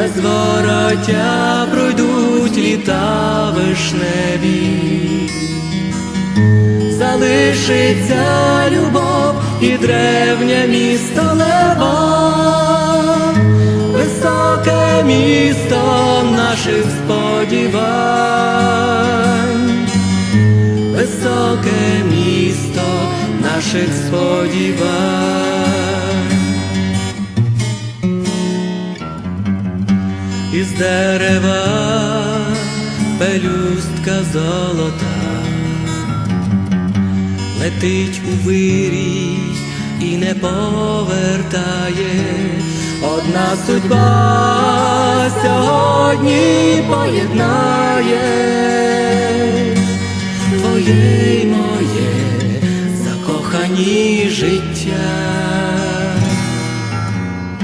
без вороття пройдуть літа вишневі, залишиться любов і древнє місто небо, високе місто наших сподівань, високе місто наших сподівань. Із дерева пелюстка золота летить у вирій і не повертає. Одна судьба сьогодні поєднає твоє й моє закохані життя.